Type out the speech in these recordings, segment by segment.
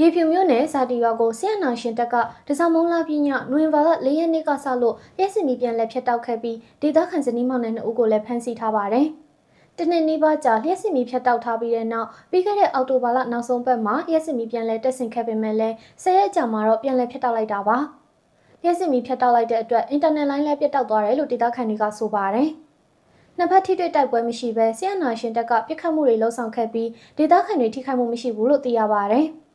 ရေဖြူမျိုးနယ်စာတီရွာကိုဆီယနာရှင်တပ်ကဒဇမုံလာပြညနိုဝင်ဘာလ၄ရက်နေ့ကစလို့ရက်စီမီပြန်လက်ဖျက်တောက်ခဲ့ပြီးဒေသခံဇနီးမောင်နှံနှစ်ဦးကိုလည်းဖမ်းဆီးထားပါတယ်။တနေ့နေ့ပါကြာလျှက်စီမီဖြတ်တောက်ထားပြီးတဲ့နောက်ပြီးခဲ့တဲ့အောက်တိုဘာလနောက်ဆုံးပတ်မှာလျှက်စီမီပြန်လဲတက်ဆင်ခဲ့ပေမဲ့လည်း၁၀ရက်ကြာမှာတော့ပြန်လဲဖြတ်တောက်လိုက်တာပါ။လျှက်စီမီဖြတ်တောက်လိုက်တဲ့အတွက်အင်တာနက်လိုင်းလည်းပြတ်တောက်သွားတယ်လို့ဒေသခံတွေကဆိုပါတယ်။နှစ်ဖက်ထိတွေ့တိုက်ပွဲမရှိဘဲဆီယနာရှင်တပ်ကပြစ်ခတ်မှုတွေလှုံ့ဆော်ခဲ့ပြီးဒေသခံတွေထိခိုက်မှုမရှိဘူးလို့သိရပါတယ်။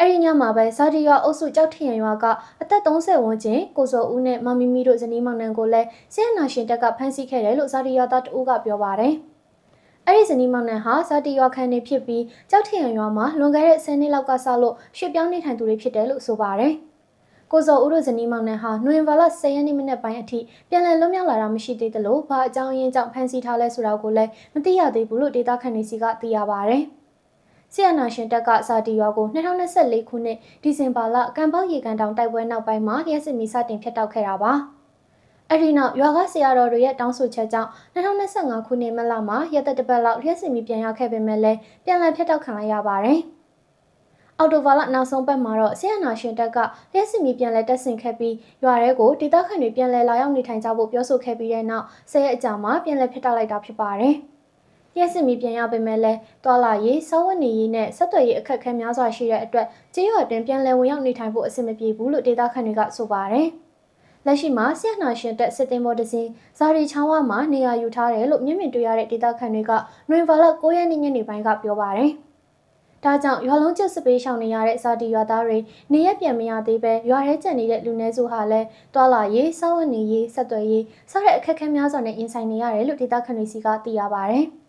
အဲ့ဒီညမှာပဲဇာဒီယာအုပ်စုကြောက်ထရံရွာကအသက်30ဝန်းကျင်ကိုစောဦးနဲ့မမီမီတို့ဇနီးမောင်နှံကိုလည်းဆီယနာရှင်တပ်ကဖမ်းဆီးခဲ့တယ်လို့ဇာဒီယာသားတဦးကပြောပါတယ်။အဲ့ဒီဇနီးမောင်နှံဟာဇာတီရွာခန်းနေဖြစ်ပြီးကြောက်ထရံရွာမှာလွန်ခဲ့တဲ့10နှစ်လောက်ကစလို့ရွှေ့ပြောင်းနေထိုင်သူတွေဖြစ်တယ်လို့ဆိုပါတယ်။ကိုစောဦးတို့ဇနီးမောင်နှံဟာနိုဝင်ဘာလ10ရက်နေ့မနေ့ပိုင်းအထိပြန်လည်လွတ်မြောက်လာတာမရှိသေးသလိုဘာအကြောင်းရင်းကြောင့်ဖမ်းဆီးထားလဲဆိုတာကိုလည်းမသိရသေးဘူးလို့ဒေတာခန်နေစီကသိရပါတယ်။ ဆီယနာရှင်တက်ကစာတီရွာကို2024ခုနှစ်ဒီဇင်ဘာလကံပေါက်ရေကန်တောင်တိုက်ပွဲနောက်ပိုင်းမှာရက်စစ်မီစတင်ဖျက်တောက်ခဲ့တာပါ။အဲ့ဒီနောက်ရွာကဆရာတော်တွေရဲ့တောင်းဆိုချက်ကြောင့်2025ခုနှစ်မလမှာရက်သက်တစ်ပတ်လောက်ရက်စစ်မီပြန်ရခဲ့ပေမဲ့လည်းပြန်လည်ဖျက်တောက်ခံလိုက်ရပါတယ်။အော်တိုဗာလနောက်ဆုံးပတ်မှာတော့ဆီယနာရှင်တက်ကရက်စစ်မီပြန်လဲတက်ဆင်ခဲ့ပြီးရွာထဲကိုဒေသခံတွေပြန်လဲလာရောက်နေထိုင်ကြဖို့ပြောဆိုခဲ့ပြီးတဲ့နောက်ဆယ်ရက်အကြာမှာပြန်လဲဖျက်တောက်လိုက်တာဖြစ်ပါတယ်။ လျှက်စစ်မီပြန်ရပေမဲ့လည်းတွာလာရေးစောဝတ်နေရေးနဲ့ဆက်သွယ်ရေးအခက်အခဲများစွာရှိတဲ့အတွက်ကြေးရွာတွင်ပြန်လည်ဝင်ရောက်နေထိုင်ဖို့အဆင်မပြေဘူးလို့ဒေသခံတွေကဆိုပါတယ်။လက်ရှိမှာဆီယနာရှင်တက်စစ်တင်ဘော်တစင်းဇာရီချောင်းဝမှာနေရာယူထားတယ်လို့မျက်မြင်တွေ့ရတဲ့ဒေသခံတွေကနွေဗာလ9ရက်နေ့ညနေပိုင်းကပြောပါတယ်။ဒါကြောင့်ရွာလုံးကျစပေးရှောင်နေရတဲ့ဇာတီရွာသားတွေနေရပြန်မရသေးပဲရွာထဲကျန်နေတဲ့လူနည်းစုဟာလည်းတွာလာရေးစောဝတ်နေရေးဆက်သွယ်ရေးစတဲ့အခက်အခဲများစွာနဲ့ရင်ဆိုင်နေရတယ်လို့ဒေသခံတွေစီကသိရပါဗျ။